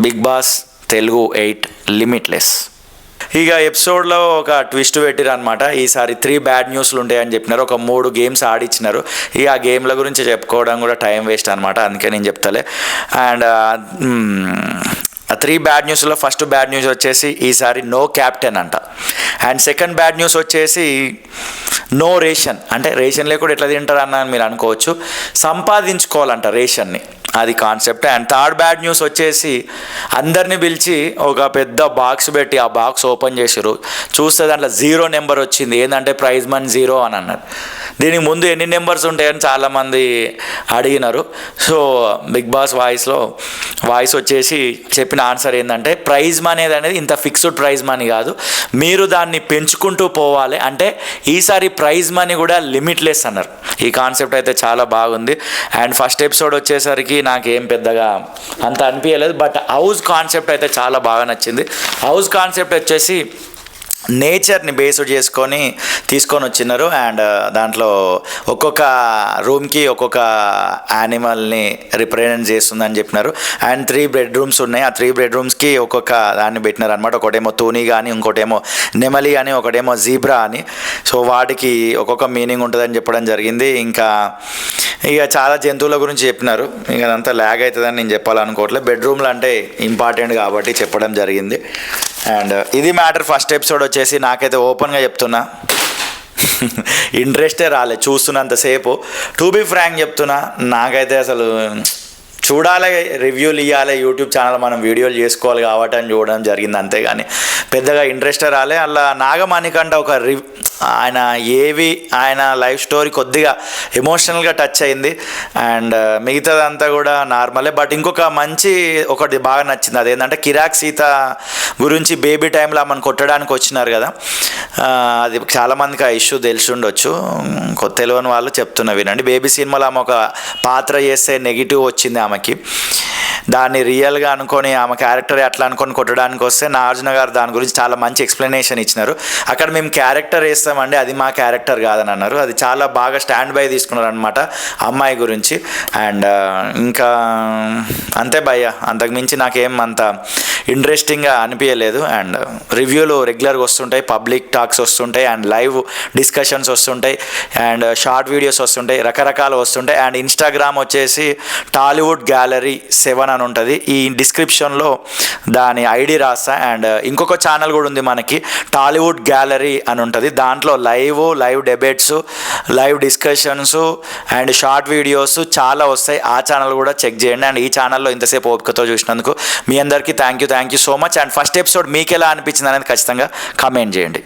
Bigg Boss Telugu eight limitless. ఇక ఎపిసోడ్లో ఒక ట్విస్ట్ పెట్టిరు అనమాట ఈసారి త్రీ బ్యాడ్ న్యూస్లు ఉంటాయని చెప్పినారు. ఒక మూడు గేమ్స్ ఆడిచ్చినారు. ఇక ఆ గేమ్ల గురించి చెప్పుకోవడం కూడా టైం వేస్ట్ అనమాట అందుకే నేను చెప్తలే. అండ్ త్రీ బ్యాడ్ న్యూస్లో ఫస్ట్ బ్యాడ్ న్యూస్ వచ్చేసి ఈసారి నో క్యాప్టెన్ అంట. అండ్ సెకండ్ బ్యాడ్ న్యూస్ వచ్చేసి నో రేషన్. అంటే రేషన్ లేకుండా ఎట్లా తింటారు అన్న మీరు అనుకోవచ్చు. సంపాదించుకోవాలంట రేషన్ని. అది concept and third bad news వచ్చేసి అందరిని పిలిచి ఒక పెద్ద బాక్స్ పెట్టి ఆ బాక్స్ ఓపెన్ చేసారు చూస్తే దాంట్లో జీరో నెంబర్ వచ్చింది. ఏంటంటే ప్రైజ్ మనీ జీరో అని అన్నారు. దీనికి ముందు ఎన్ని నెంబర్స్ ఉంటాయని చాలామంది అడిగినారు. సో బిగ్ బాస్ వాయిస్లో వాయిస్ వచ్చేసి చెప్పిన ఆన్సర్ ఏంటంటే ప్రైజ్ మనీ అనేది ఇంత ఫిక్స్డ్ ప్రైజ్ మనీ కాదు. మీరు దాన్ని పెంచుకుంటూ పోవాలి. అంటే ఈసారి ప్రైజ్ మనీ కూడా లిమిట్లెస్ అన్నారు. ఈ కాన్సెప్ట్ అయితే చాలా బాగుంది. అండ్ ఫస్ట్ ఎపిసోడ్ వచ్చేసరికి నాకేం పెద్దగా అంత అనిపించలేదు బట్ హౌస్ కాన్సెప్ట్ అయితే చాలా బాగా నచ్చింది. హౌస్ కాన్సెప్ట్ వచ్చేసి నేచర్ని బేస్ చేసుకొని తీసుకొని వచ్చినారు. అండ్ uh, దాంట్లో ఒక్కొక్క రూమ్కి ఒక్కొక్క యానిమల్ని రిప్రజెంట్ చేస్తుందని చెప్పినారు. అండ్ త్రీ బెడ్రూమ్స్ ఉన్నాయి. ఆ త్రీ బెడ్రూమ్స్కి ఒక్కొక్క దాన్ని పెట్టినారు అనమాట ఒకటేమో తూని కానీ ఇంకోటేమో నెమలి అని ఒకటేమో జీబ్రా అని. సో వాటికి ఒక్కొక్క మీనింగ్ ఉంటుందని చెప్పడం జరిగింది. ఇంకా ఇక చాలా జంతువుల గురించి చెప్పినారు. ఇక అదంతా ల్యాగ్ అవుతుందని నేను చెప్పాలనుకోవట్లేదు. బెడ్రూమ్లు అంటే ఇంపార్టెంట్ కాబట్టి చెప్పడం జరిగింది. అండ్ uh, ఇది మ్యాటర్ ఫస్ట్ ఎపిసోడ్ వచ్చేసి నాకైతే ఓపెన్గా చెప్తున్నా. ఇంట్రెస్టే రాలే చూస్తున్నంతసేపు టు బీ ఫ్రాంక్ చెప్తున్నా నాకైతే అసలు చూడాలి రివ్యూలు ఇవ్వాలి యూట్యూబ్ ఛానల్ మనం వీడియోలు చేసుకోవాలి కాబట్టి అని చూడడం జరిగింది అంతేగాని పెద్దగా ఇంట్రెస్ట్ రాలే. అలా నాగమణికంట ఒక రివ్ ఆయన ఏవి ఆయన లైఫ్ స్టోరీ కొద్దిగా ఎమోషనల్గా టచ్ అయింది. అండ్ మిగతాదంతా కూడా నార్మలే. బట్ ఇంకొక మంచి ఒకటి బాగా నచ్చింది. అదేంటంటే కిరాక్ సీత గురించి బేబీ టైంలో ఆమెను కొట్టడానికి వచ్చినారు కదా. అది చాలామందికి ఆ ఇష్యూ తెలిసి ఉండొచ్చు కొత్త తెలియని వాళ్ళు చెప్తున్నా వినండి. బేబీ సినిమాలో ఆమె ఒక పాత్ర చేస్తే నెగిటివ్ వచ్చింది ఆమెకి. దాన్ని రియల్గా అనుకొని ఆమె క్యారెక్టర్ అట్లా అనుకొని కొట్టడానికి వస్తే నాగార్జున గారు దాని గురించి చాలా మంచి ఎక్స్ప్లెనేషన్ ఇచ్చినారు. అక్కడ మేము క్యారెక్టర్ వేస్తామండి అది మా క్యారెక్టర్ కాదని అన్నారు. అది చాలా బాగా స్టాండ్ బై తీసుకున్నారు అనమాట అమ్మాయి గురించి. అండ్ uh, ఇంకా అంతే భయ్య అంతకుమించి నాకేం అంత ఇంట్రెస్టింగ్గా అనిపించలేదు అండ్ రివ్యూలు రెగ్యులర్గా వస్తుంటాయి పబ్లిక్ టాక్స్ వస్తుంటాయి అండ్ లైవ్ డిస్కషన్స్ వస్తుంటాయి అండ్ షార్ట్ వీడియోస్ వస్తుంటాయి రకరకాలు వస్తుంటాయి. అండ్ ఇన్స్టాగ్రామ్ వచ్చేసి టాలీవుడ్ గ్యాలరీ సెవెన్ అని ఉంటుంది. ఈ డిస్క్రిప్షన్లో దాని ఐడి రాస్తా. అండ్ ఇంకొక ఛానల్ కూడా ఉంది మనకి టాలీవుడ్ గ్యాలరీ అని ఉంటుంది. దాంట్లో live live debates live discussions and short videos చాలా వస్తాయి. ఆ ఛానల్ కూడా చెక్ చేయండి. అండ్ ఈ ఛానల్లో ఇంతసేపు ఓపికతో చూసినందుకు మీ అందరికీ thank you. Thank you so much. And first episode మీకు ఎలా అనిపించింది అనేది ఖచ్చితంగా కమెంట్ చేయండి.